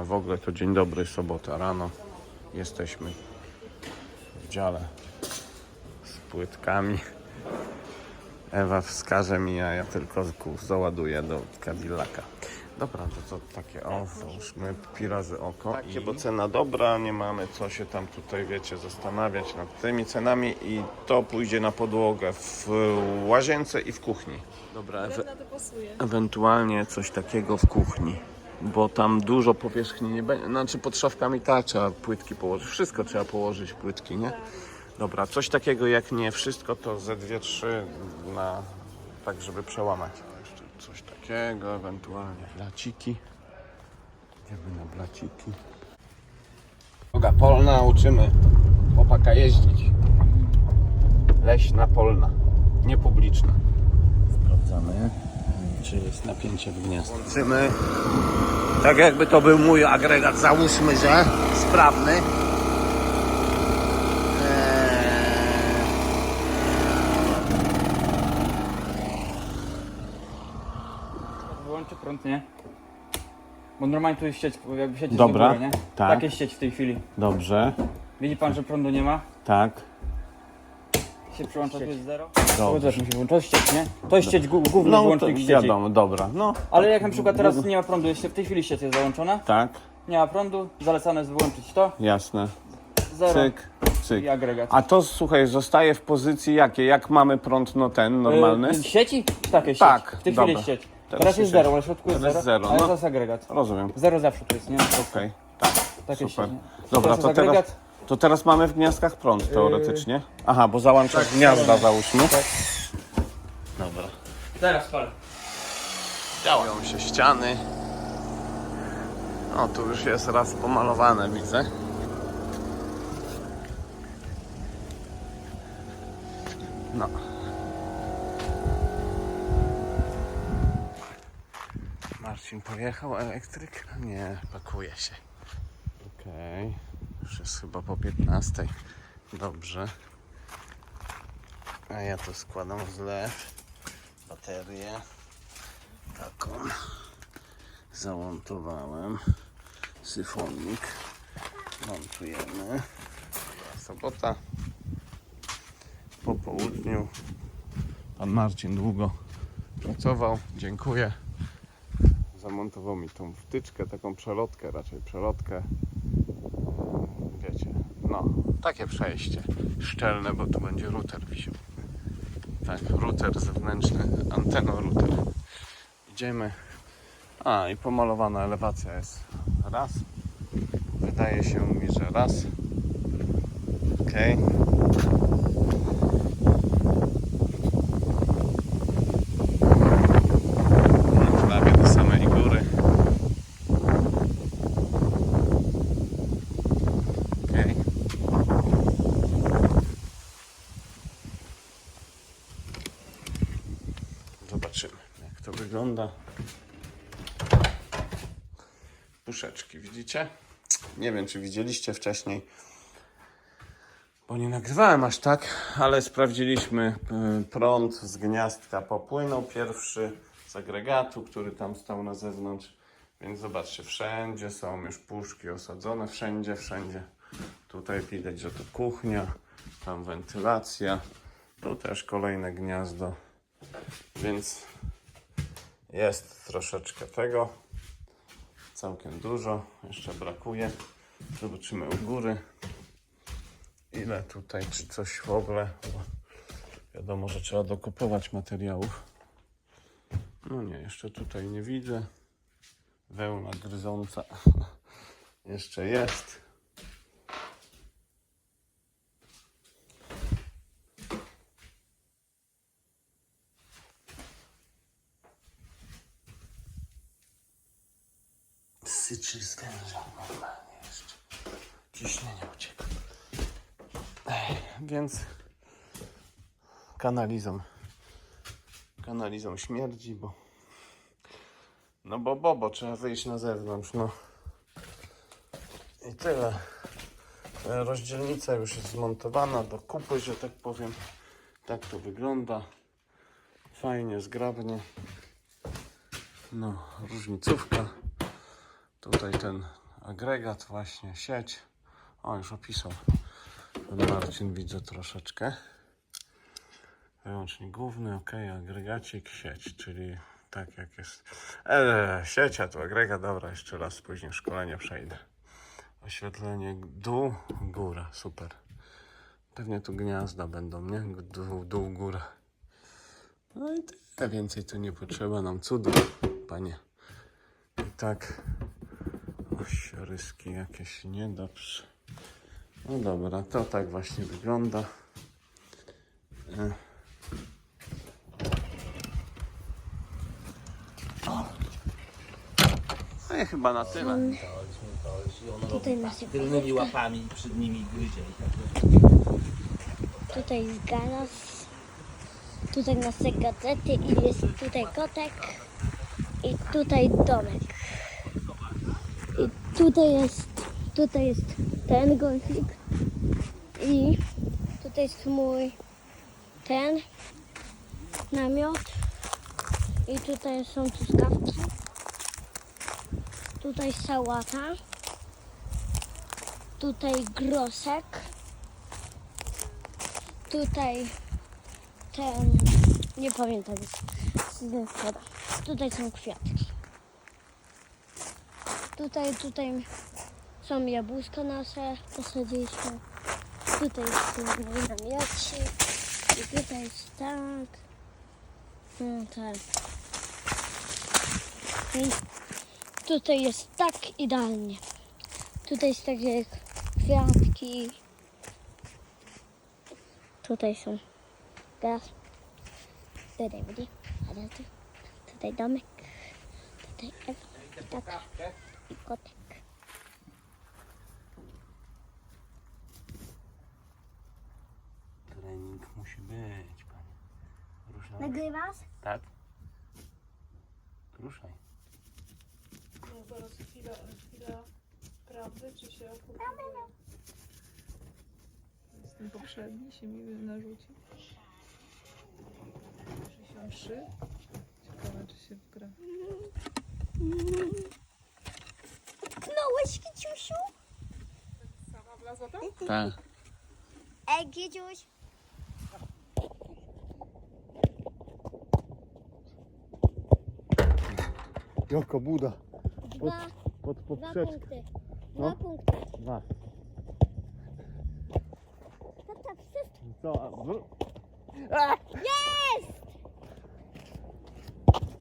A w ogóle to dzień dobry, sobota rano. Jesteśmy w dziale z płytkami. Ewa wskaże mi, a ja tylko załaduję do Cadillaca. Dobra, to, to takie o, załóżmy pi razy oko. Takie, bo cena dobra, nie mamy co się tam tutaj, wiecie, zastanawiać nad tymi cenami i to pójdzie na podłogę w łazience i w kuchni. Dobra, ewe- ewentualnie coś takiego w kuchni, bo tam dużo powierzchni nie będzie. Znaczy pod szafkami tak trzeba płytki położyć, wszystko trzeba położyć płytki, nie? Dobra, coś takiego jak nie wszystko, to ze dwie, trzy na tak, żeby przełamać. Jeszcze coś takiego, ewentualnie blaciki. Idziemy na blaciki. Droga polna, uczymy chłopaka jeździć. Leśna polna, niepubliczna. Sprawdzamy, czy jest napięcie w. Łączymy. Tak jakby to był mój agregat, załóżmy, że sprawny. Eee, Wyłączy prąd, nie? Bo normalnie tu jest sieć, jakby sieć jest Dobra, do góry, nie? tak. Tak jest sieć w tej chwili. Dobrze, Widzi pan, że prądu nie ma? tak. Się przyłącza, tu jest zero. Dobrze. To też musi wyłączyć. To jest sieć, nie? To sieć, głó- główny No to wyłącznik sieci. wiadomo, dobra. No, Ale jak na przykład teraz nie ma prądu, jest, w tej chwili sieć jest załączona, tak, nie ma prądu, zalecane jest wyłączyć to, jasne. zero Cyk, cyk. i agregat. A to słuchaj, zostaje w pozycji jakiej? Jak mamy prąd, no ten normalny? Y, sieci? Tak, jest Tak. W tej dobra. chwili jest sieć. Teraz Teraz, jest zero, ale w środku jest Teraz zero, zero, ale no. to jest agregat. Rozumiem. Zero zawsze tu jest, nie? Okej, tak. Takie Super. sieć, nie? Dobra, Teraz to jest teraz, agregat. To teraz mamy w gniazdkach prąd teoretycznie. Aha, bo załączasz gniazda załóżmy. Tak. Dobra. Teraz palę. Działają się ściany. O, tu już jest raz pomalowane, widzę. No. Marcin pojechał, elektryk? Nie, pakuje się. Okej. Już jest chyba po 15. Dobrze. A ja tu składam zlew, baterię taką. Zamontowałem syfonik montujemy. Sobota. Po południu. Pan Marcin długo pracował. Dziękuję. Zamontował mi tą wtyczkę taką przelotkę raczej przelotkę no takie przejście szczelne bo tu będzie router wisiał tak router zewnętrzny anteno router Idziemy. A, i pomalowana elewacja jest raz. Wydaje się mi, że raz. Ok. Prawie do samej góry. Ok. Zobaczymy, jak to wygląda. Puszeczki, widzicie? Nie wiem, czy widzieliście wcześniej, bo nie nagrywałem aż tak, ale sprawdziliśmy. y, Prąd z gniazdka popłynął pierwszy z agregatu, który tam stał na zewnątrz. Więc zobaczcie, wszędzie są już puszki osadzone, wszędzie, wszędzie. Tutaj widać, że to kuchnia, tam wentylacja, tu też kolejne gniazdo. Więc jest troszeczkę tego. Całkiem dużo. Jeszcze brakuje. Zobaczymy u góry. Ile tutaj, czy coś w ogóle. Bo wiadomo, że trzeba dokupować materiałów. No nie, jeszcze tutaj nie widzę. Wełna gryząca jeszcze jest. Syczy stężał normalnie jeszcze. Ciśnienie ucieka. Więc kanalizą. Kanalizą śmierdzi, bo no bo bo, bo trzeba wyjść na zewnątrz, no. I tyle. Rozdzielnica już jest zmontowana do kupy, że tak powiem. Tak to wygląda. Fajnie, zgrabnie. No, różnicówka. Tutaj ten agregat właśnie, sieć. O, już opisał. Pan Marcin widzę troszeczkę. Wyłącznik główny, ok, agregacik, sieć, czyli tak jak jest. Eee, sieć, a tu agregat, dobra, jeszcze raz później szkolenie przejdę. Oświetlenie dół, góra, super. Pewnie tu gniazda będą, nie? Dół, dół, góra. No i tyle, więcej tu nie potrzeba nam cudu, panie. I tak, osioryski jakieś niedobrze. No dobra, to tak właśnie wygląda. No i chyba na tyle. Tutaj macie Tylnymi łapami przed nimi gryzie. Tutaj jest garaż. Tutaj nasze gazety i jest tutaj kotek. I tutaj domek. Tutaj jest, tutaj jest ten golfik. I tutaj jest mój ten namiot. I tutaj są truskawki. Tutaj sałata. Tutaj grosek. Tutaj ten, nie pamiętam. Tutaj są kwiatki. Tutaj, tutaj są jabłuszka nasze, posadziliśmy. Tutaj jest mój namiocik. I tutaj jest tak. No tak. I tutaj jest tak idealnie. Tutaj jest takie kwiatki. Tutaj są gaz. Tutaj będzie. A tu- Tutaj domek. Tutaj i kotek. Trening musi być, panie. Ruszaj. Nagrywasz? Tak. Ruszaj. No zaraz chwila, chwila prawdy, czy się opublikuje? Jest ten poprzedni się mi narzuci. 63. Ciekawe, czy się wgra. Tak. Ej, Giedziuś. Joko Buda. Dwa, Pod dwa punkty. Dwa No. punkty. Dwa. Tata, wszystko. Co? Jest!